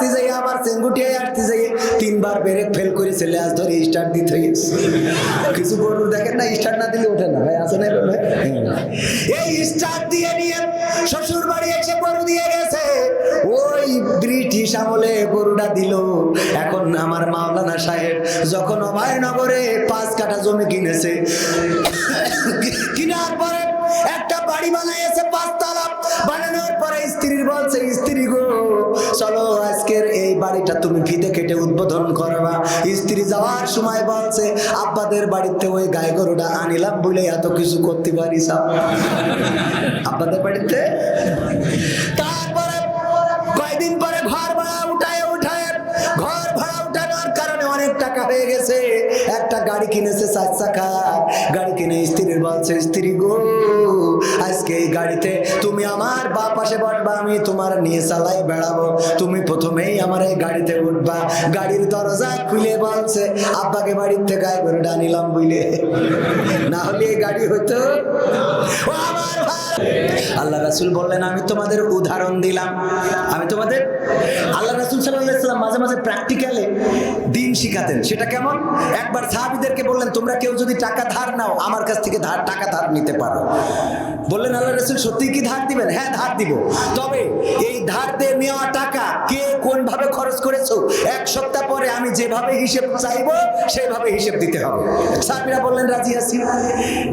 আসতে যাই আবার চেঙ্গুটিয়ে আসতে যাই তিনবার ব্রেক ফেল করে ছেলে আজ ধরে স্টার্ট দিতে কিছু গরু দেখেন না স্টার্ট না দিলে ওঠে না। ভাই, আছে না এভাবে? এই স্টার্ট দিয়ে নিয়ে শ্বশুর বাড়ি এসে গরু দিয়ে গেছে। ওই ব্রিটিশ আমলে গরুটা দিল। এখন আমার মাওলানা সাহেব যখন অভয়নগরে পাঁচ কাঠা জমি কিনেছে, কিনার পরে একটা বাড়ি বানাইছে পাঁচতলা। বানানোর পরে স্ত্রীর বলছে, স্ত্রী গো, চলো আজকের এই বাড়িটা তুমি ফিতে কেটে উদ্বোধন করবা। স্ত্রী যাওয়ার সময় বলছে, আব্বাদের বাড়িতে ওই গায়ে গরুটা আনিলাম বলে এত কিছু করতে পারি সব আব্বাদের বাড়িতে? তারপরে টাকা হয়ে গেছে। একটা গাড়ি কিনেছে চার চাকা। গাড়ি কিনে স্ত্রীর বলছে, স্ত্রী গো, আজকে এই গাড়িতে তুমি আমার বা পাশে বসবা, আমি তোমার নিয়ে চালাই বেড়াবো। তুমি প্রথমেই আমার এই গাড়িতে উঠবা। গাড়ির দরজা খুলে বলছে, আব্বাকে বাড়ির থেকে গায়ে করে ডানিলাম বুঝলে না হলে এই গাড়ি হইতো আল্লাহ রাসুল বললেন, আমি তোমাদের উদাহরণ দিলাম। আমি তোমাদের, আল্লাহ রাসুল সাল্লাম মাঝে মাঝে প্র্যাকটিক্যালে দিন শিখাতেন সেটা কেমন? একবার সাহাবিদেরকে বললেন, তোমরা কেউ যদি টাকা ধার নাও, আমার কাছ থেকে ধার, টাকা ধার নিতে পারো। বললেন, আল্লাহ রসুল, সত্যি কি ধার দিবেন? হ্যাঁ ধার দিব। তবে এই ধার দিয়ে নেওয়া টাকা কে কোন ভাবে খরচ করেছ, এক সপ্তাহ পরে আমি যেভাবে হিসেব চাইব সেভাবে হিসেব দিতে হবে। সাহাবিরা বললেন, রাজি আছি।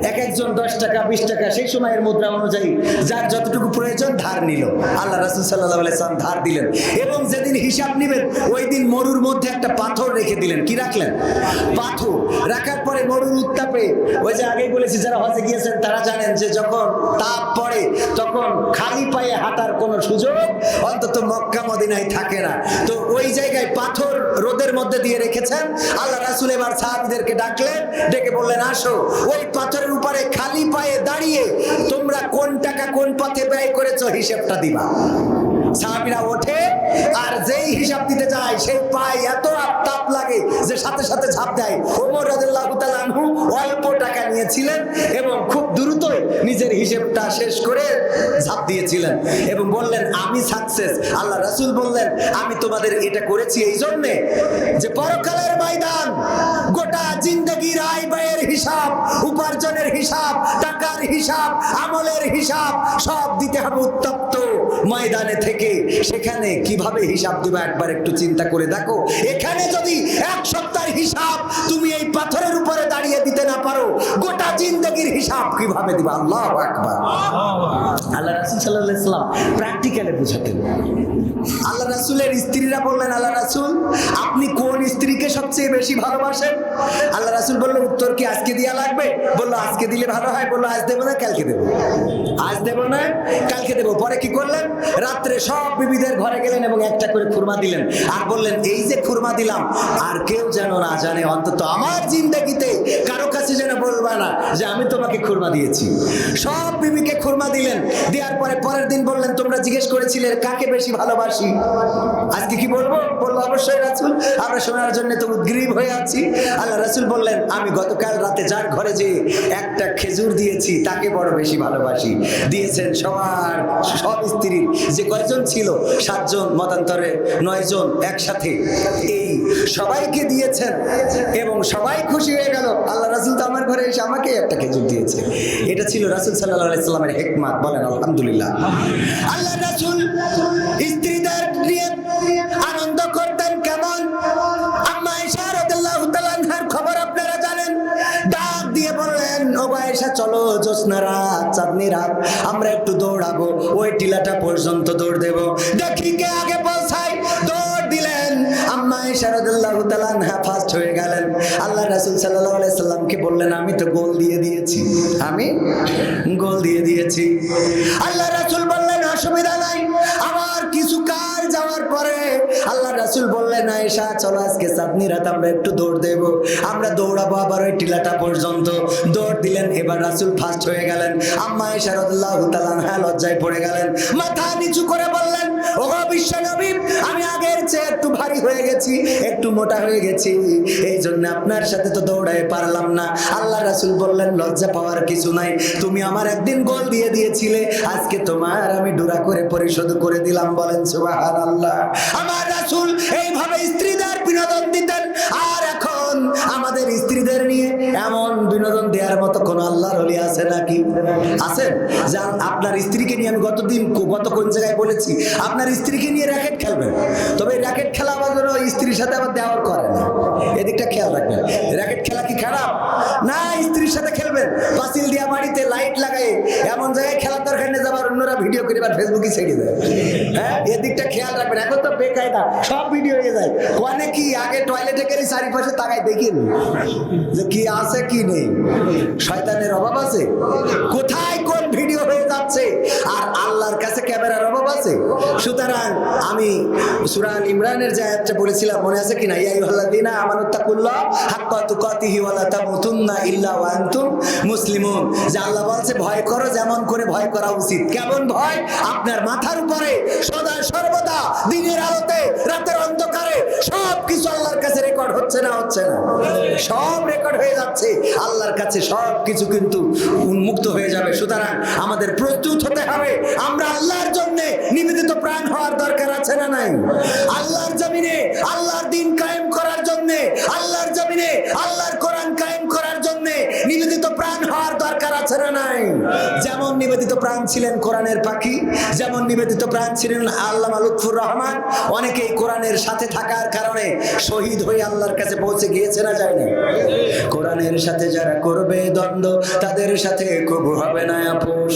এক একজন দশ টাকা, বিশ টাকা, সেই সময়ের মুদ্রা অনুযায়ী যার যতটুকু প্রয়োজন ধার নিল। আল্লাহ রাসুল সাল্লাহ আলাইসালাম ধার দিলেন এবং যেদিন হিসাব নিবেন, ওই দিন মরুর মধ্যে একটা পাথর রেখে দিলেন। কি রাখলেন? পাথর। রাখার পরে মরুর উত্তাপে। ওই যে আগেই বলেছি, যারা হজে গিয়েছেন, তারা জানেন যে যখন তাপ পড়ে, তখন খালি পায়ে হাঁটার কোনো সুযোগ অন্তত মক্কা মদিনায় থাকে না। তো ওই জায়গায় পাথর রোদের মধ্যে দিয়ে রেখেছেন। আল্লাহ রাসুল এবার সাহাবিদেরকে ডাকলেন, ডেকে বললেন, আসো, ওই পাথরের উপরে খালি পায়ে দাঁড়িয়ে তোমরা কোন টাকা কোন পথে ব্যয় করেছ হিসেবটা দিবা। সাহাবিরা ওঠে আর যেই হিসাব দিতে যায়, সেই পায়ে এত তাপ লাগে যে সাথে সাথে ঝাঁপ দেয়। ওমর আনহু অল্প টাকা নিয়েছিলেন এবং খুব দ্রুতই নিজের হিসেবটা শেষ করে ঝাঁপ দিয়েছিলেন এবং বললেন, আমি সাকসেস আল্লাহ রাসূল বললেন, আমি তোমাদের এটা করেছি এই জন্যে যে পরকালের ময়দান, গোটা জিন্দগির আয় ব্যয়ের হিসাব, উপার্জনের হিসাব, টাকার হিসাব, আমলের হিসাব সব দিতে হবে উত্তপ্ত। ময়দানে থেকে সেখানে কীভাবে হিসাব দিবা? একবার একটু চিন্তা করে দেখো। এখানে যদি এক সপ্তাহের হিসাব তুমি এই পাথরের উপরে দাঁড়িয়ে দিতে না পারো গোটা জিন্দগির হিসাব কীভাবে দিবা? আল্লাহ আকবার। আল্লাহ রাসুল সাল্লাহ ইসলাম প্র্যাকটিক্যালে বুঝাতেন। আল্লাহ রাসুলের স্ত্রীরা বললেন আল্লাহ রাসুল আপনি কোন স্ত্রীকে সবচেয়ে বেশি ভালোবাসেন? আল্লাহ রাসুল বলল উত্তর কি আজকে দেওয়া লাগবে? বলল আজকে দিলে ভালো হয়। বলল আজ দেবো না কালকে দেবো। আজ দেবো না কালকে দেবো। পরে কি করলেন? রাত্রে সব বিবিদের ঘরে গেলেন এবং একটা করে খুরমা দিলেন। আর বললেন, এই যে খুরমা দিলাম, আর কেউ যেন না জানে, অন্তত আমার জিন্দগিতে কারও কাছে যেন বলবা না যে আমি তোমাকে খুরমা দিয়েছি। সব বিবিকে খুরমা দিলেন, দেওয়ার পরে পরের দিন বললেন, তোমরা জিজ্ঞেস করেছিলে, কাকে বেশি ভালোবাসি? আজকে কি বলব? বলব অবশ্যই রাসুল, আমরা শোনার জন্য তো উদ্গ্রীব হয়ে আছি। আল্লাহ রাসুল বললেন, আমি গতকাল রাতে যার ঘরে যে একটা খেজুর দিয়েছি, তাকে বড় বেশি ভালোবাসি। দিয়েছেন সবার, সব স্ত্রীর যে কয়জন ছিল? সাতজন, মতান্তরে নয়জন একসাথে। এই সবাইকে দিয়েছেন এবং সবাই খুশি হয়ে গেল। আল্লাহ রাসুল তো আমার ঘরে এসে আমাকে একটা খেজুর দিয়েছে। এটা ছিল রাসুল সাল্লাহ সাল্লামের হেকমাত। বলেন, আলহামদুলিল্লাহ। আল্লাহ রাসুল স্ত্রীদের তার আনন্দ আয়েশা চলো জ্যোৎস্না রাত চাঁদনি রাত আমরা একটু দৌড়াবো, ওই টিলাটা পর্যন্ত দৌড় দেব। দেখি কে আগে পৌঁছায়, দৌড় দিলেন। আম্মা ঈশা রাদিয়াল্লাহু তাআলা আনহা ফার্স্ট হয়ে গেলেন। আল্লাহ রাসূল আলাইহি সাল্লামকে বললেন, আমি তো গোল দিয়ে দিয়েছি। আমি গোল দিয়ে দিয়েছি। আল্লাহ রাসুল বললেন, অসুবিধা নাই, আমার কিছু কাজ রাসূল বললেন, আয়েশা, চলো আজকে চাঁদনি রাত, আমরা একটু দৌড় দেব। আমরা দৌড়াবো আবার ওই টিলাটা পর্যন্ত। দৌড় দিলেন, এবার রাসূল ফার্স্ট হয়ে গেলেন। আম্মা আয়েশা তাআলা আনহা লজ্জায় পড়ে গেলেন। মাথা নিচু করে বললেন ও বিশ্ব নবী, আমি আগের চেয়ে একটু ভারী হয়ে গেছি, একটু মোটা হয়ে গেছি। এই জন্য আপনার সাথে তো দৌড়াই পারলাম না। আল্লাহ রাসুল বললেন, লজ্জা পাওয়ার কিছু নাই। তুমি আমার একদিন গোল দিয়ে দিয়েছিলে। আজকে তোমার আমি ডুরা করে পরিশোধ করে দিলাম। বলেন সুবাহ আল্লাহ আমার রাসুল এইভাবে স্ত্রীদের বিনোদন দিতেন। আর এখন আমাদের স্ত্রীদের নিয়ে এমন বিনোদন দেওয়ার মতো কোন আল্লাহর হলি আছে নাকি? আছেন যা আপনার স্ত্রীকে নিয়ে আমি গতদিন গত কোন জায়গায় বলেছি? আপনার স্ত্রীকে নিয়ে র্যাকেট খেলবেন। তবে র্যাকেট খেলা আবার স্ত্রীর সাথে আবার দেওয়ার করে না। এদিকটা খেয়াল রাখবেন। র্যাকেট খেলা কি খারাপ? না, স্ত্রীর সাথে খেলবেন। পাঁচিল বাড়িতে লাইট লাগাই এমন জায়গায় খেলার দরকার নেই যাবার অন্যরা ভিডিও করে এবার ফেসবুকে ছেড়ে দেয়। হ্যাঁ? এদিকটা খেয়াল রাখবেন, এখন তো বেকায়দা, সব ভিডিও হয়ে যায়। কোয়ানে কি আগে টয়লেটে গেলে চারিপাশে তাকাই দেখি যে কি আছে, কি নেই? শয়তানের অভাব আছে? কোথায় ভিডিও হয়ে যাচ্ছে। আর আল্লাহর কাছে ক্যামেরার অভাব আছে। সুতরাং আমি সুরান ইমরানের যে বলেছিলাম, মনে আছে কিনা? ইয়াই আল্লাদিনা আমানুত্তাকুল্লাহ হাক্কা তুকাতিহি ওয়ালা তামুতুন্না ইল্লা মুসলিমুন। যে আল্লাহ বলছে, ভয় করো, যেমন করে ভয় করা উচিত। কেমন ভয়? আপনার মাথার উপরে সদা সর্বদা দিনের আলোতে, রাতের অন্ধকারে সব কিছু আল্লাহর কাছে রেকর্ড হচ্ছে না হচ্ছে না। সব রেকর্ড হয়ে যাচ্ছে। আল্লাহর কাছে সব কিছু কিন্তু উন্মুক্ত হয়ে যাবে। সুতরাং আমাদের প্রস্তুত হতে হবে। আমরা আল্লাহর জন্য নিবেদিত প্রাণ হওয়ার দরকার আছে না নাই? আল্লাহর জমিনে আল্লাহর দিন কায়েম করার জন্য, আল্লাহর জমিনে আল্লাহর আছে না নাই। যেমন নিবেদিত প্রাণ ছিলেন কোরআনের পাখি, যেমন নিবেদিত প্রাণ ছিলেন আল্লাহ লুৎফুর রহমান, অনেকেই কোরআনের সাথে থাকার কারণে শহীদ হয়ে আল্লাহর কাছে পৌঁছে গিয়েছে না যায়নি কোরআনের সাথে যারা করবে দ্বন্দ্ব, তাদের সাথে কবু হবে না আপোষ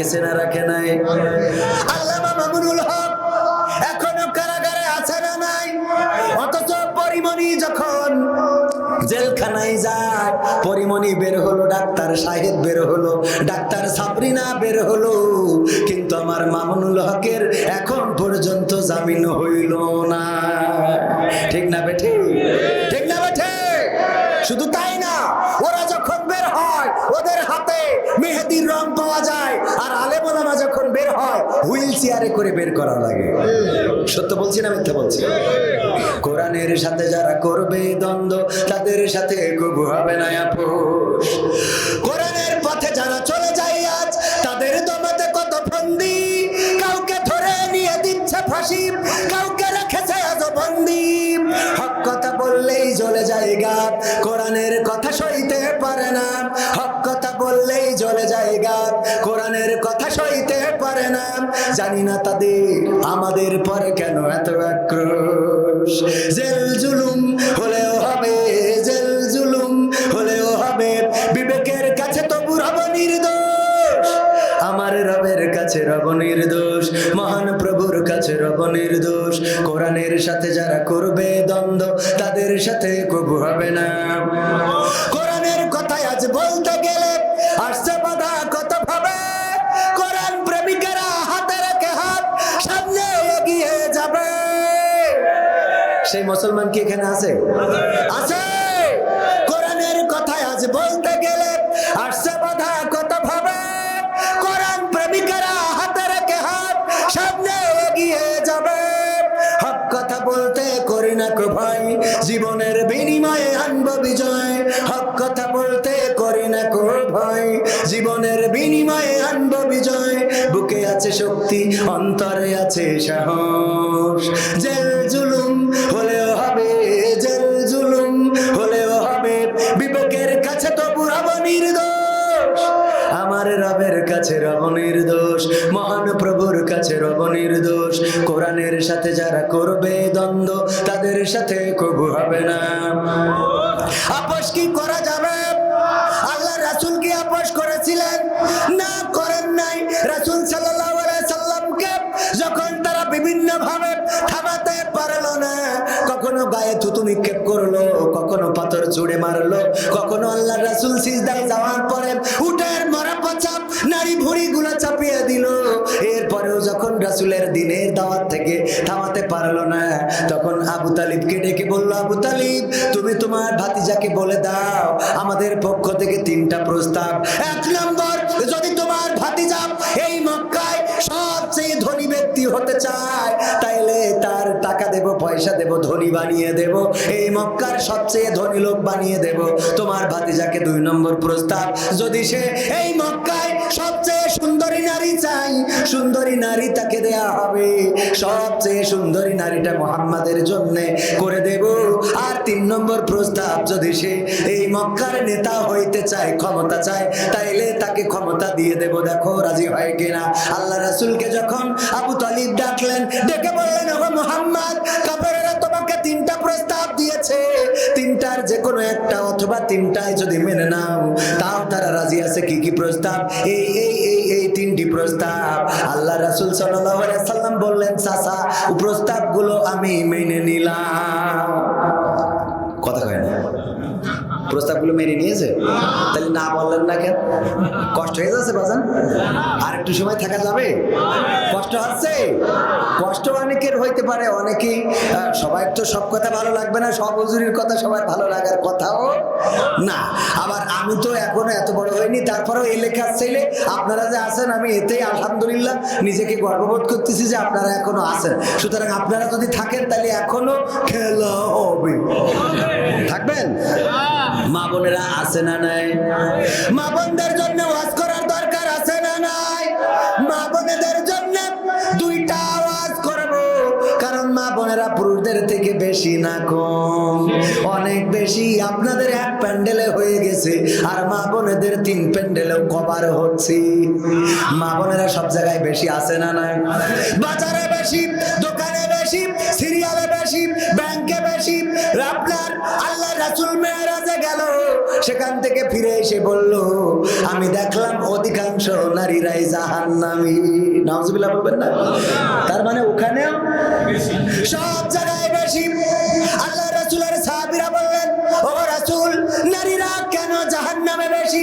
রেখেছে না, রাখে নাই। আল্লামা মামুনুল হক এখনও কারাগারে আছে না নাই? অথচ পরিমণি যখন জেলখানায় পরিমণি বের হলো, ডাক্তার সাহেব বের হলো, ডাক্তার সাবরিনা বের হলো। কিন্তু আমার মামুনুল হকের এখন পর্যন্ত জামিন হইল না। ঠিক না বেঠে? ঠিক না বেঠে? শুধু তাই মেহেদির রং পাওয়া যায় আর আলেমোলামা যখন বের হয়, হুইল চেয়ারে করে বের করা লাগে। সত্য বলছি না মিথ্যা বলছি? কোরআনের সাথে যারা করবে দ্বন্দ্ব, তাদের সাথে কবু হবে না কোরআনের পথে যারা চলে যায় জানি না তাদের আমাদের পরে কেন? এত সেই মুসলমান কি এখানে আছে? আছে। কোরআনের কথায় আজ বলতে গেলে আসছে বাধা, কত ভাবে? কোরআন প্রেমিকেরা হাতে রেখে হাত সামনে এগিয়ে যাবে। হক কথা বলতে করি না কো ভাই, জীবনের বিনিময়ে আনব বিজয়। হক কথা বলতে করি না কো ভাই, জীবনের বিনিময়ে আনব বিজয়। বুকে আছে শক্তি, অন্তরে আছে সাহস। জেল সাথে কবু হবে না। আপোষ কি করা যাবে? আল্লাহ রাসূল কি আপোষ করেছিলেন? না, করেন নাই। রাসূল সাল্লামকে যখন তারা বিভিন্ন ভাবে থামাতে পারল না, কখনো গায়ে থুতু নিক্ষেপ করল, কখনো পাথর ছুঁড়ে মারলো, কখনো আল্লাহ রাসূল সিজদায় যাওয়ার তালিবকে ডেকে বলল আবু তালিব তুমি তোমার ভাতিজাকে বলে দাও, আমাদের পক্ষ থেকে তিনটা প্রস্তাব। এক নম্বর, যদি তোমার ভাতিজা এই মক্কায় সবচেয়ে ধনী ব্যক্তি হতে চায়, তাইলে তার টাকা দেব, পয়সা দেব, ধনী বানিয়ে দেব, এই মক্কার সবচেয়ে ধনী লোক বানিয়ে দেব। তোমার ভাতিজাকে দুই নম্বর প্রস্তাব, যদি সে এই মক্কায় সবচেয়ে সুন্দরী নারী চাই, সুন্দরী নারী তাকে দেয়া হবে। সবচেয়ে সুন্দরী নারীটা মোহাম্মদের জন্য করে দেব। আর তিন নম্বর প্রস্তাব, যদি সে এই মক্কার নেতা হইতে চায়, ক্ষমতা চায়, তাইলে তাকে ক্ষমতা দিয়ে দেব। দেখো, রাজি হয় কিনা? আল্লাহ রাসুলকে যখন আবু তালিব ডাকলেন, ডেকে বললেন, ওগো মোহাম্মদ, কাফেরেরা তোমাকে তিনটা প্রস্তাব দিয়েছে। তিনটার যে কোনো একটা অথবা তিনটায় যদি মেনে নাও, তাও তারা রাজি আছে, কি কি প্রস্তাব? এই এই এই এই তিনটি প্রস্তাব। আল্লাহ রাসুল সাল্লাম বললেন, চাচা প্রস্তাবগুলো আমি মেনে নিলাম। কথা কয় না। প্রস্তাবগুলো মেনে নিয়েছে? তাহলে না বললেন না কেন? কষ্ট হয়ে যাচ্ছে বাজান। আর একটু সময় থাকা যাবে? কষ্ট হচ্ছে? কষ্ট অনেকের হইতে পারে, অনেকেই সবাই তো সব কথা ভালো লাগবে না, সব হুজুরির কথা সবার ভালো লাগার কথাও না। আবার আমি তো এখনও এত বড় হইনি, তারপরেও এই লেখার ছেলে, আপনারা যে আছেন, আমি এতেই আলহামদুলিল্লাহ নিজেকে গর্ববোধ করতেছি যে আপনারা এখনও আছেন। সুতরাং আপনারা যদি থাকেন, তাহলে এখনও খেলা হবে। থাকবেন? মা বোনেরা আছে না নাই? মা বোনদের জন্য ওয়াজ করার দরকার আছে না নাই? মা বোনেদের জন্য দুইটা আওয়াজ করব, কারণ মা বোনেরা পুরুষদের থেকে বেশি না কম। অনেক বেশি আপনাদের এক প্যান্ডেলে হয়ে গেছে, আর মা বোনেদের তিন প্যান্ডেলেও কভার হচ্ছে। মা বোনেরা সব জায়গায় বেশি আছে না নাই? বাজারে বেশি, দোকানে বেশি বেশি সেখান থেকে ফিরে এসে বলল, আমি দেখলাম অধিকাংশ নারীরাই জাহান্নামী। নাউজুবিল্লাহ বলবেন না? তার মানে ওখানেও সব জায়গায় বেশি আল্লাহ রাসূলের সাহাবীরা বললেন, ও রাসূল, নারীরা কেন জাহান্নামে বেশি?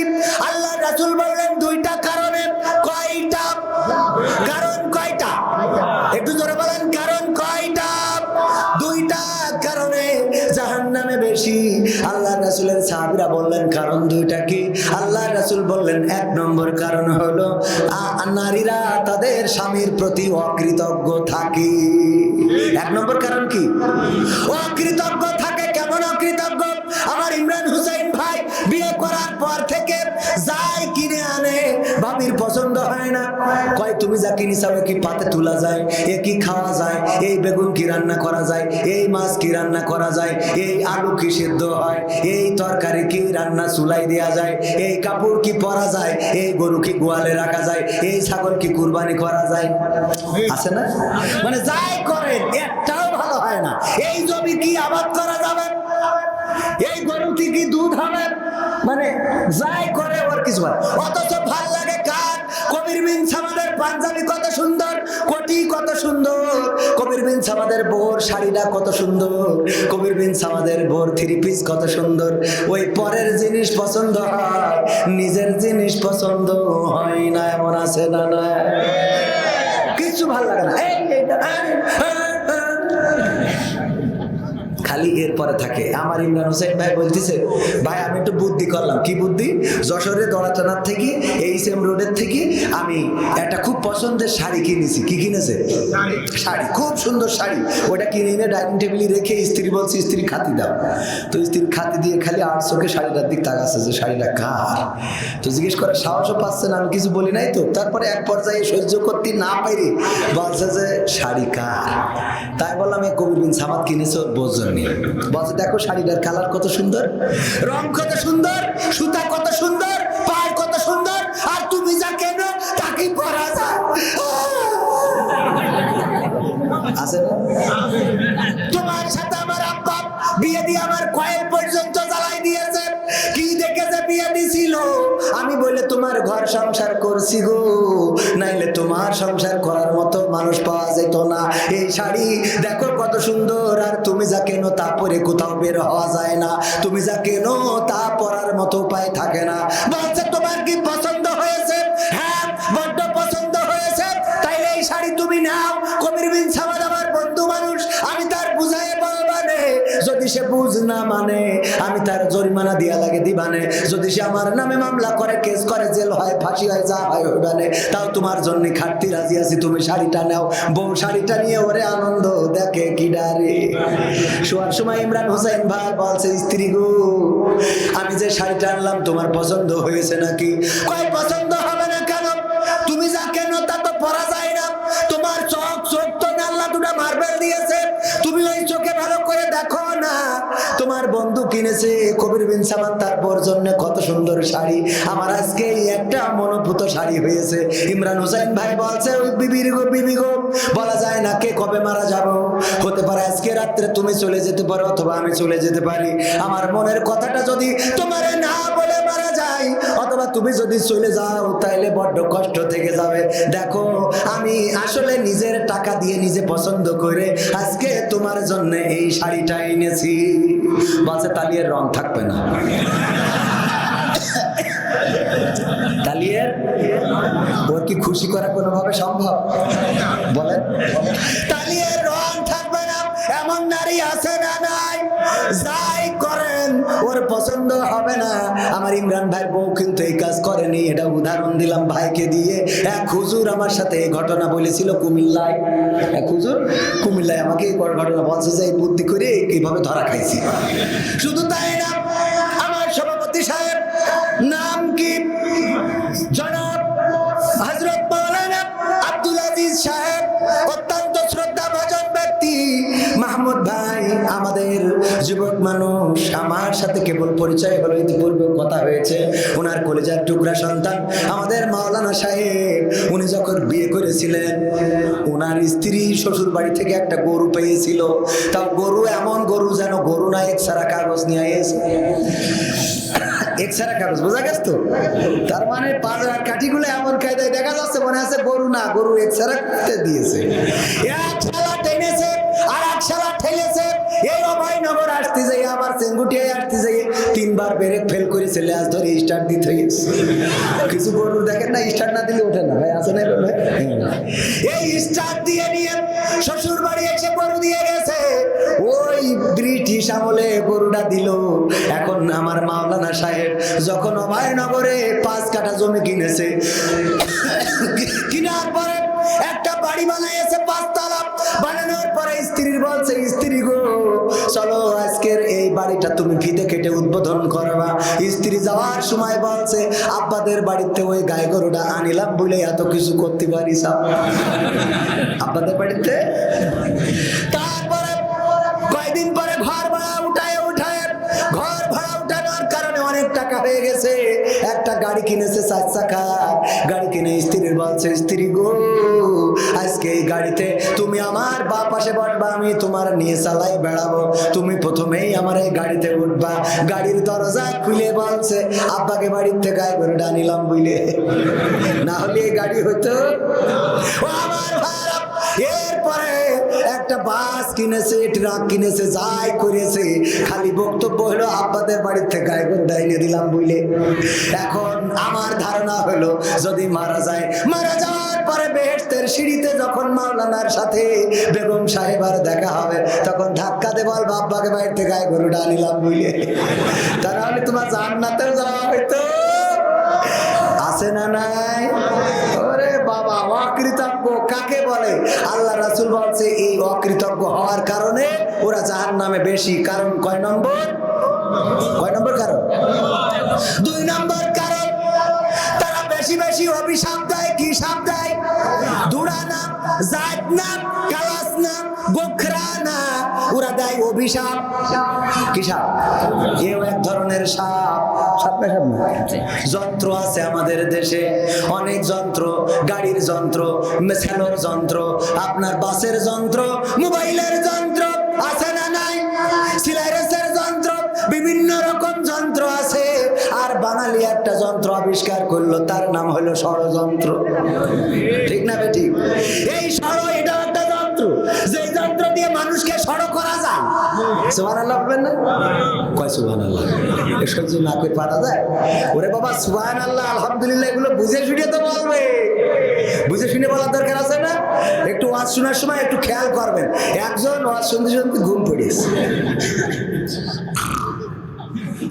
আল্লাহ রাসূল বললেন, দুইটা কারণে, কয়টা? কারণ কয়টা? একটু জোরে বলেন, কারণ কয়টা? দুইটা কারণে জাহান্নামে বেশি রাসূলের সাহাবিরা বললেন, কারণ দুইটা কি? আল্লাহ রাসুল বললেন, এক নম্বর কারণ হলো নারীরা তাদের স্বামীর প্রতি অকৃতজ্ঞ থাকে। এক নম্বর কারণ কি? অকৃতজ্ঞ থাকে? কেমন অকৃতজ্ঞ? আমার ইমরান হুসাইন ভাই বিয়ে করার পর থেকে ভাবির পছন্দ হয় না। কয়, তুমি যা কিনি চাও কি পাতে তোলা যায়? এ কি খাওয়া যায়? এই বেগুন কি রান্না করা যায়? এই মাছ কি রান্না করা যায়? এই আলু কি সিদ্ধ হয়? এই তরকারি কি রান্না চুলাই দেওয়া যায়? এই কাপড় কি পরা যায়? এই গরু কি গোয়ালে রাখা যায়? এই ছাগল কি কুরবানি করা যায়? আছে না? মানে যাই করেন, একটাও ভালো হয় না। এই জমি কি আবাদ করা যাবে? এই গরু কি দুধ হবে? মানে যাই করে ওর কিছু হয়। অথচ পাঞ্জাবি কত সুন্দর, কোটি কত সুন্দর। কবির বিন সামাদের বোর শাড়িটা কত সুন্দর। কবির বিন সামাদের বোর থ্রি পিস কত সুন্দর। ওই পরের জিনিস পছন্দ হয়, নিজের জিনিস পছন্দ হয় না, এমন আছে না না। কিছু ভালো লাগে না। খালি এরপরে থাকে। আমার ইমরান হোসেন ভাই বলতেছে ভাই আমি একটু বুদ্ধি করলাম। কি বুদ্ধি? যশোরে দড়াটানার থেকে এই সেম রোডের থেকে আমি একটা খুব পছন্দের শাড়ি কিনেছি। কি কিনেছে? শাড়ি। খুব সুন্দর শাড়ি। ওটা কিনে এনে ডাইনিং টেবিলে রেখে স্ত্রী বলছে স্ত্রী খাতি দাও। তো স্ত্রী খাতি দিয়ে খালি আর চোখে শাড়িটার দিক তাকাচ্ছে যে শাড়িটা কার? তো জিজ্ঞেস করার সাহসও পাচ্ছে না? আমি কিছু বলি নাই তো? তারপরে এক পর্যায়ে সহ্য করতে না পারি বলছে যে শাড়ি কার? তাই বললাম এই কবির বিন সামাদ কিনেছে ওর বোঝর নিয়ে। বলছে, দেখো শাড়িটার কালার কত সুন্দর, রং কত সুন্দর, সুতা কত সুন্দর পায় কত সুন্দর, আর তুমি যা কেন তাকে পরা যায়। আছে না? বলছি গো। নাইলে তোমার সংসার করার মতো মানুষ পাওয়া যেত না। এই শাড়ি দেখো কত সুন্দর, আর তুমি যা কেন তা পরে কোথাও বের হওয়া যায় না। তুমি যা কেন তা পরার মতো উপায় থাকে না। বলছে, তোমার কি পছন্দ হয়েছে? হ্যাঁ বড্ড পছন্দ হয়েছে। তাইলে এই শাড়ি তুমি নাও। সে বুঝ না মানে আমি তার জরিমানা দিয়া লাগে দিবানে। যদি সে আমার নামে মামলা করে, কেস করে, জেল হয়, ফাঁসি হয়, যা হয় হইবানে, তাও তোমার জন্য খাটতি রাজি আছি। তুমি শাড়িটা নাও বউ শাড়িটা নিয়ে ওরে আনন্দ দেখে কি ডারে। শোয়ার সময় ইমরান হোসেন ভাই বলছে, স্ত্রী গো, আমি যে শাড়িটা আনলাম, তোমার পছন্দ হয়েছে নাকি? কয়, পছন্দ হবে না কেন? তুমি যা কেন তা তো পরা যায় না। তোমার চোখ চোখ তো না আল্লাহ দুটা মার্বেল দিয়েছে। তুমি ওই চোখে ভালো করে দেখো না। তোমার বন্ধু কিনেছে কবির বিন সামাদ তার বোর জন্য কত সুন্দর শাড়ি। আমার আজকে একটা মনোভূত শাড়ি হয়েছে। ইমরান হোসেন ভাই বলছে, ওই বিবির গো, বিবি গো, বলা যায় না কে কবে মারা যাব। হতে পারে আজকে রাত্রে তুমি চলে যেতে পারো অথবা আমি চলে যেতে পারি। আমার মনের কথাটা যদি তোমারে না বলে মারা যায়, অথবা তুমি যদি চলে যাও, তাইলে বড্ড কষ্ট থেকে যাবে। দেখো, আমি আসলে নিজের টাকা দিয়ে নিজে পছন্দ করে আজকে তোমার জন্য এই শাড়িটা এনেছি। বাসে তালিয়ার রং থাকবে না। তালিয়ার? ওর কি খুশি করা কোনোভাবে সম্ভব? বলেন। পছন্দ হবে না। আমার ইমরান ভাই বউ কিন্তু এই কাজ করেনি। এটা উদাহরণ দিলাম ভাইকে দিয়ে। এক হুজুর আমার সাথে এই ঘটনা বলেছিল কুমিল্লায়। এক হুজুর, কুমিল্লায় আমাকে এই ঘটনা বলছে যে, এই বুদ্ধি করে এইভাবে ধরা খাইছি। শুধু তাই না, আমার সভাপতি সাহেব, নাম কি? যুবক মানুষ। আমার সাথে কেবল পরিচয় হলো, ইতিপূর্বে কথা হয়েছে। ওনার কলেজার টুকরা সন্তান, আমাদের মাওলানা সাহেব। উনি যখন বিয়ে করেছিলেন, ওনার স্ত্রী শ্বশুর বাড়ি থেকে একটা গরু পেয়েছিল। তাও গরু এমন গরু যেন গরু না, এক সারা কাগজ নিয়ে এসে এক্সারা কাগজ, বোঝা গেছে তো? তার মানে পাঁচ কাঠিগুলো এমন কায়দায় দেখা যাচ্ছে, মনে আছে গরু না, গরু এক্সারা করতে দিয়েছে। এক শালা টেনেছে ঠেলেছে। এই আসতে যাই, আবার আসতে যাই। তিনবার ফেল করে ছেলে আজ ধরে স্টার্ট দিতে হয়েছে কিছু গরু দেখেন না স্টার্ট না দিলে ওঠে না। ভাই, আছে না এই স্টার্ট দিয়ে নিয়ে শ্বশুর বাড়ি এসে গরু দিয়ে গেছে। ওই ব্রিটিশ আমলে গরুটা দিল। এখন আমার মাওলানা সাহেব যখন অভয়নগরে পাঁচ কাঠা জমি কিনেছে, কিনার পরে একটা বাড়ি বানাইছে পাঁচতলা। বানানোর পরে স্ত্রীর বলছে, স্ত্রী গো, চলো আজকের এই বাড়িটা তুমি ফিতে কেটে উদ্বোধন করবা স্ত্রী যাওয়ার সময় বলছে, আব্বাদের বাড়িতে ওই গাই গরুটা আনিলাম বলে এত কিছু করতে পারি সব আব্বাদের বাড়িতে? তারপরে পরে ঘর ঘর কারণে অনেক টাকা গেছে। একটা গাড়ি কিনেছে চার চাকা গাড়ি কিনে স্ত্রীর বলছে, স্ত্রী গো এই গাড়িতে তুমি আমার বা পাশে বসবা, আমি তোমার নিয়ে চালাই বেড়াবো। তুমি প্রথমেই আমার এই গাড়িতে উঠবা। গাড়ির দরজা খুলে বলছে, আব্বাকে বাড়ির থেকে করে ডানিলাম বুঝলে না হলে এই গাড়ি হইতো। আমার এরপরে একটা বাস কিনেছে, ট্রাক কিনেছে, যাই করেছে। খালি বক্তব্য হলো, আব্বাদের বাড়ির থেকে গায়ে করে ডাইনে দিলাম বুঝলে এখন আমার ধারণা হলো, যদি মারা যায়, মারা সাহেবার দেখা হবে, তখন ধাক্কা থেকে বুঝলে তোমার আছে না নাই? কাকে বলে? আল্লাহ রাসুল বলছে, এই অকৃতজ্ঞ হওয়ার কারণে ওরা জাহান নামে বেশি। কারণ কয় নম্বর? কয় নম্বর কারণ? দুই নম্বর কারণ, তারা বেশি বেশি অভিশাপ দেয়, কি সাপ দেয়? দুড়া নাম জায়গ না অভিশাপ। কি সাপ? এও এক ধরনের সাপ। সাপ সাপ না? যন্ত্র আছে আমাদের দেশে। অনেক যন্ত্র গাড়ির যন্ত্র মেশানোর যন্ত্র আপনার বাসের যন্ত্র মোবাইলের যন্ত্র আছে না নাই? সিলাইরেসের যন্ত্র বিভিন্ন রকম যন্ত্র আছে। আর বাঙালি একটা যন্ত্র আবিষ্কার করল তার নাম হলো ষড়যন্ত্র। ঠিক না বেটি এই ষড় এটা একটা যন্ত্র। যে যন্ত্র দিয়ে মানুষকে ষড় করা যায় আল্লাহ বুঝে তো বলবে। বুঝে দরকার আছে না? একটু ওয়াজ শোনার সময় একটু খেয়াল করবেন। একজন ওয়াজ শুনতে ঘুম পড়িয়েছে।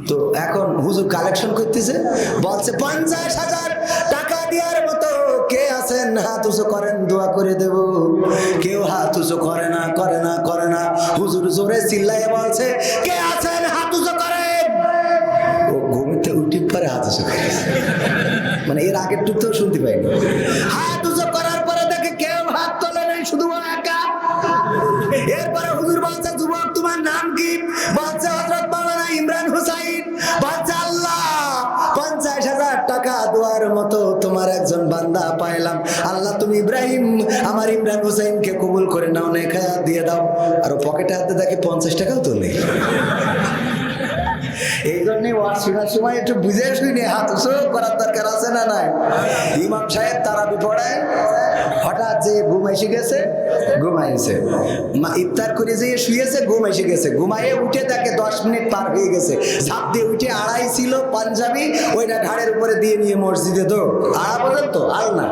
তো এখন হুজুর কালেকশন করতেছে, বলছে, পঞ্চাশ হাজার টাকা দেওয়ার মতো কে আছেন? হাত উঁচু করেন, দোয়া করে দেব। কেউ হাত উঁচু করে না করে না করে না। হুজুর জোরে চিল্লাইয়ে বলছে, কে আছেন? হাত উঁচু করেন। ও ঘুমিতে উঠি পরে হাত উঁচু করে। মানে এর আগের টুক তো শুনতে পাইনি। তোমার একজন বান্দা পাইলাম। আল্লাহ, তুমি ইব্রাহিম, আমার ইমরান হুসাইনকে কবুল করে নাও নেখা দিয়ে দাও। আর পকেটে হাতে দেখে পঞ্চাশ টাকাও তো নেই। এই জন্যে ওয়াজ শোনার সময় একটু বুঝে শুনে হাত করার দরকার আছে না নাই? ইমাম সাহেব তারা বিপড়ায় হঠাৎ যে ঘুম এসে গেছে ঘুমাইছে ইফতার করে যে শুয়েছে, ঘুম এসে গেছে। ঘুমাইয়ে উঠে তাকে দশ মিনিট পার হয়ে গেছে। ঝাঁপ দিয়ে উঠে আড়াই ছিল পাঞ্জাবি, ওইটা ঘাড়ের উপরে দিয়ে নিয়ে মসজিদে দৌড়। আড়া বলেন তো, আলনা।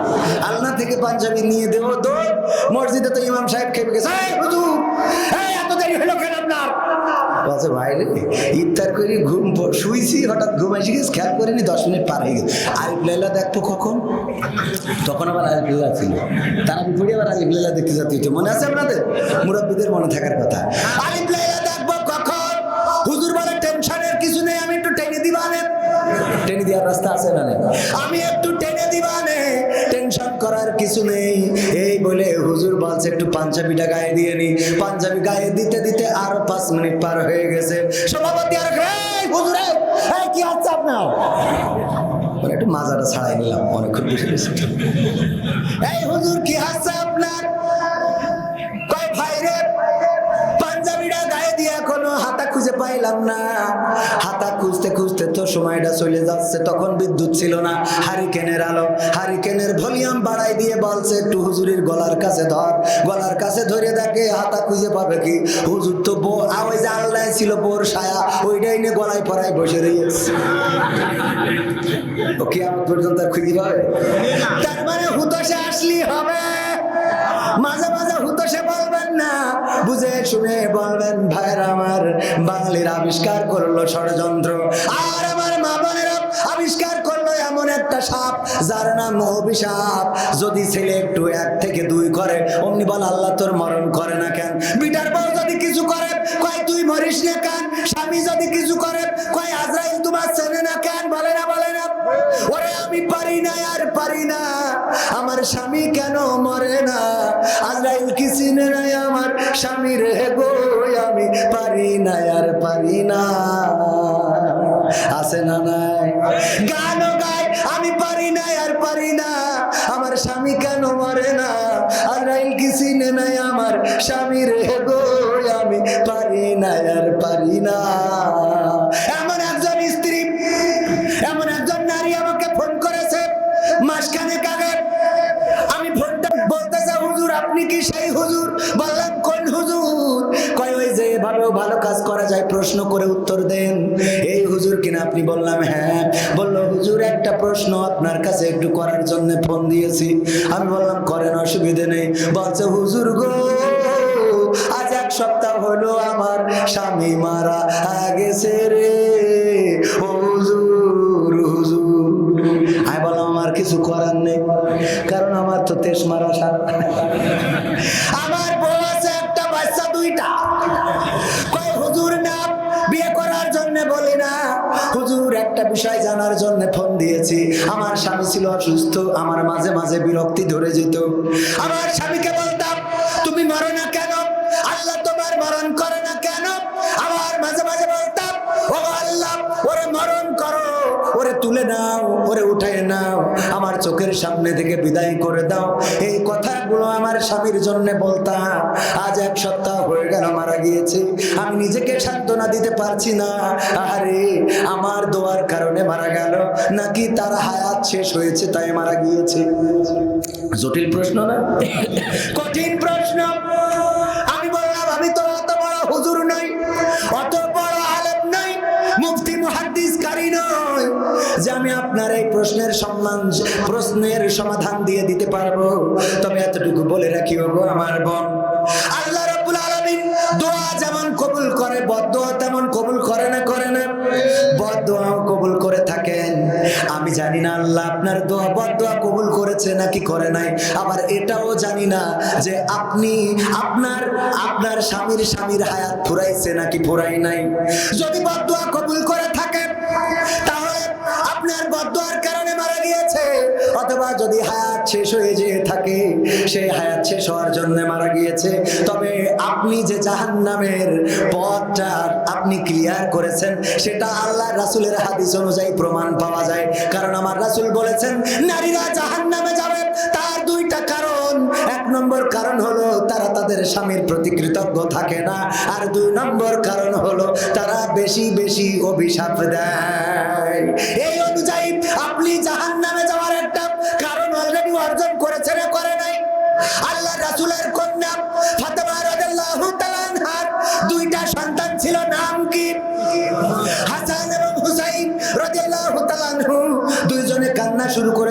আলনা থেকে পাঞ্জাবি নিয়ে দেবো, দৌড়। মসজিদে তো ইমাম সাহেব খেপে গেছে "এই হুজুর, এই এত দেরি হলো কেন আপনার বলছে ভাই। রে ইফতার করে, ঘুম শুইছি, হঠাৎ ঘুম এসে গেছে, খেয়াল করিনি, দশ মিনিট পার হয়ে গেছে। আরিফ লাইলা দেখব কখন? তখন আবার আরিফ লাইলা ছিল। তারা বিপরীতে আবার আরিফ লাইলা দেখতে যেতে হতো মনে আছে আপনাদের? মুরব্বীদের মনে থাকার কথা। আরিফ লাইলা দেখব কখন? হুজুর বলে, টেনশনের কিছু নেই, আমি একটু টেনে দিবানে টেনে দেওয়ার রাস্তা আছে না আমি একটু টেনে দিবানে টেনশন করার কিছু নেই। হুজুর বলছে, একটু পাঞ্জাবিটা গায়ে দিয়ে নি। পাঞ্জাবি গায়ে দিতে দিতে আরও পাঁচ মিনিট পার হয়ে গেছে। সভাপতি আর হুজুর কি আপনার? একটু মাজাটা ছাড়াই নিলাম এই হুজুর, কি হচ্ছে আপনার? কয় ভাই রে, পাঞ্জাবিটা গায়ে দিয়ে কোনো হাতা খুঁজে পাইলাম না। সময়টা চলে যাচ্ছে, তখন বিদ্যুৎ ছিল না। হারিকেনের আলো, হারিকেনের ভলিউম বাড়াই দিয়ে বলছে, একটু হুজুরের গলার কাছে ধর, গলার কাছে ধরে দেখে হাতা খুঁজে পাবে কি? হুজুর তো আ, ওই যে আল্লাহ ছিল বোর ছায়া, ওইটাই নিয়ে গলায় পড়ায় বসে রয়েছে ও কি পর্যন্ত খুঁজে পাবে? তার মানে হুতোষে আসলি হবে। মাঝে মাঝে হুতোষে বলবেন না। বুঝে শুনে বলবেন ভাইয়ের আমার বাঙালির আবিষ্কার করল ষড়যন্ত্র। আর সাপ যার নাম অভিশাপ। যদি ছেলে একটু এক থেকে দুই করে, অমনি বল, আল্লাহ তোর মরণ করে না কেন? বিটার বউ যদি কিছু করে, কয়, তুই মরিস না কেন? স্বামী যদি কিছু করে, কয়, আজরাইল তোমার চেনে না কেন? বলে না বলে না। ওরে, আমি পারি না, আর পারি না। আমার স্বামী কেন মরে না? আজরাইল কি চিনে নাই আমার? স্বামী রে গো, আমি পারি না, আর পারি না। আছে না নাই? গানও গায় আমি পারি না, আর পারি না। আমার স্বামী কেন মরে না? আজরাইল কি চিনে নাই আমার স্বামী রে গো? আমি পারি না, আর পারি না। এমন একজন স্ত্রী, এমন একজন নারী আমাকে ফোন করেছে, মাসখানেক আগে। আমি ফোনটা বলতেছে হুজুর, আপনি কি সেই হুজুর? বললাম, কোন হুজুর? কয়, ওই যে এভাবেও ভালো কাজ করা যায়, প্রশ্ন করে উত্তর দেন। এই হুজুর কিনা? আপনি বললাম হ্যাঁ। আমি বললাম করেন, অসুবিধে নেই। বলছে, হুজুর গো, আজ এক সপ্তাহ হলো আমার স্বামী মারা গেছে রে। আমার স্বামী ছিল অসুস্থ আমার মাঝে মাঝে বিরক্তি ধরে যেত। আমার স্বামীকে বলতাম তুমি মরো না ওরে তুলে নাও, ওরে উঠাই নাও, আমার চোখের সামনে থেকে বিদায় করে দাও। এই কথাগুলো আমার স্বামীর জন্য বলতাম। আজ এক সপ্তাহ হয়ে গেল, মারা গিয়েছে। আমি নিজেকে সান্ত্বনা দিতে পারছি না। আরে আমার দোয়ার কারণে মারা গেল। নাকি তার হায়াত শেষ হয়েছে, তাই মারা গিয়েছে? জটিল প্রশ্ন না? কঠিন প্রশ্ন। আমি বললাম, আমি তো অত বড় হুজুর যে আমি আপনার এই প্রশ্নের সম্মান, প্রশ্নের সমাধান দিয়ে দিতে পারব। তবে এতটুকু বলে রাখি বাবু আমার বোন, আল্লাহ রাব্বুল আলামিন দোয়া যেমন কবুল করে, বদদোয়া তেমন কবুল করে না করে না। বদদোয়াও কবুল করে থাকেন। আমি জানি না আল্লাহ আপনার দোয়া, বদদোয়া কবুল করেছে নাকি করে নাই। আবার এটাও জানি না যে আপনি, আপনার আপনার স্বামীর স্বামীর হায়াত ফুরাইছে নাকি ফুরাই নাই। যদি বদদোয়া কবুল করে তাহলে আপনার বদদোয়ার কারণে মারা গিয়েছে। অথবা যদি হায়াত শেষ হয়ে যেয়ে থাকে সেই হায়াত শেষ হওয়ার জন্য মারা গিয়েছে। তবে আপনি যে জাহান্নামের পথটা আপনি ক্লিয়ার করেছেন, সেটা আল্লাহ রাসূলের হাদিস অনুযায়ী প্রমাণ পাওয়া যায়। কারণ আমার রাসূল বলেছেন, নারীরা জাহান্নামে যাবে, তার দুইটা কারণ। এক নম্বর তাদের স্বামীর প্রতি কৃতজ্ঞ থাকে না। আর দুই নম্বর কারণ হলো, তারা বেশি বেশি অভিশাপ দেয়। এই অনুযায়ী আপনি জাহান নামে যাওয়ার একটা কারণ অলরেডি অর্জন করেছে না করে নাই। আল্লাহ রাসূলের কন্যা ফাতেমা রাদিয়াল্লাহু তাআলা আনহার দুইটা সন্তান ছিল, নাম কি? হাসান এবং হুসাইন তাআলা দুইজনে কান্না শুরু করেছে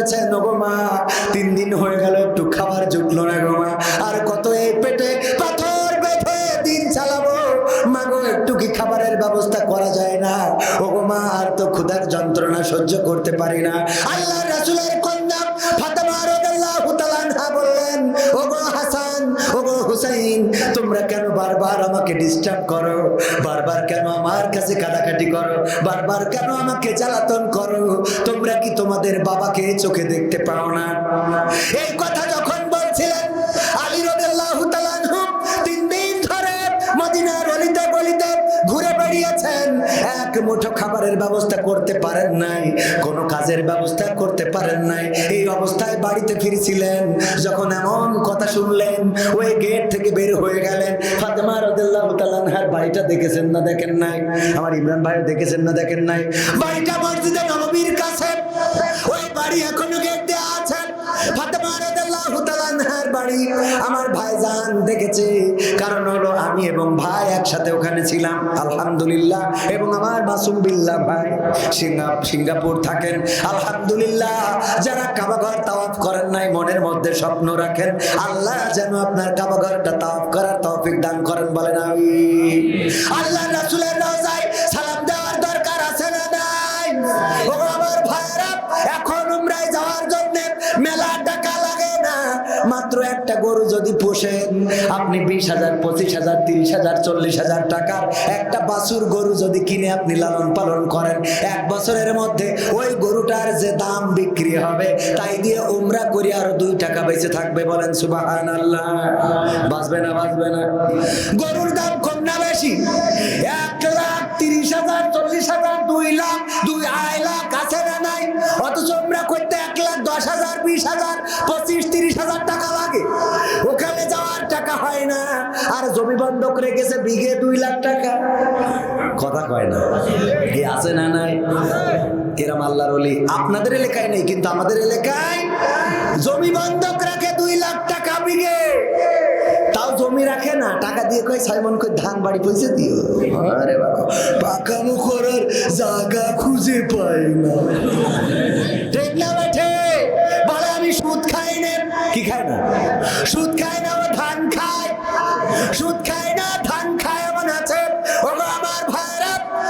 সহ্য করতে পারি না। আল্লাহ রাসুলের কন্যা তোমরা আমার কাছে কাটাকাটি করো? কেন আমাকে করো? তোমরা কি তোমাদের বাবাকে চোখে দেখতে পাও না? এই কথা এক মুঠো খাবারের ব্যবস্থা করতে পারেন নাই, কোনো কাজের ব্যবস্থা করতে পারেন নাই। এই অবস্থায় বাড়িতে ফিরছিলেন, যখন এমন কথা শুনলেন, ওই গেট থেকে বের হয়ে গেলেন। ফাতেমা রাদিয়াল্লাহু তাআলা আনহার বাড়িটা দেখেছেন না দেখেন নাই? আমার ইমরান ভাই দেখেছেন না দেখেন নাই? বাড়িটা মসজিদে নবীর কাছে। ওই বাড়ি এখনও গেট দেওয়া আছে। ফাতেমা দেখেছে। কারণ হলো আমি এবং ভাই একসাথে ওখানে ছিলাম। আলহামদুলিল্লাহ। এবং আমার মাসুম ভাই সিঙ্গাপুর থাকেন। আলহামদুলিল্লাহ। যারা কাবাঘর তাওয়াফ করেন নাই, মনের মধ্যে স্বপ্ন রাখেন। আল্লাহ যেন আপনার কাবাঘরটা তাওয়াফ করার তৌফিক দান করেন বলেন আমি আল্লাহ রাসূলের সালাম দেওয়ার দরকার আছে না নাই? মেলা টাকা লাগে না। মাত্র একটা গরু যদি পোষেন, আপনি বিশ হাজার, পঁচিশ হাজার, তিরিশ হাজার, চল্লিশ হাজার টাকার একটা বাছুর গরু যদি কিনে আপনি লালন পালন করেন, এক বছরের মধ্যে ওই গরুটার যে দাম বিক্রি হবে, তাই দিয়ে উমরা করি আরও দুই টাকা বেঁচে থাকবে বলেন সুবাহান আল্লাহ বাঁচবে না বাঁচবে না। গরুর দাম কম না বেশি? এক লাখ, তিরিশ হাজার, চল্লিশ হাজার, দুই লাখ, দুই আড়াই লাখ বিশ হাজার, পঁচিশ, তিরিশ হাজার টাকা লাগে। ওখানে যাওয়ার টাকা হয় না। আর জমি বন্ধক রেখেছে, বিঘে দুই লাখ টাকা। কথা কয় না। এ আছে না নাই? এরম আল্লাহর অলি আপনাদের এলাকায় নেই, কিন্তু আমাদের এলাকায় জমি বন্ধক রাখে দুই লাখ টাকা বিঘে। তাও জমি রাখে না। টাকা দিয়ে কয়, সাইমন কই ধান, বাড়ি পয়সা দিও? আরে বাবা। পাকামো করার জায়গা খুঁজে পাই না। ঠিক না সুদ খায় না। কি খায় না? সুদ খায় না ধান খায়। সুদ খায় না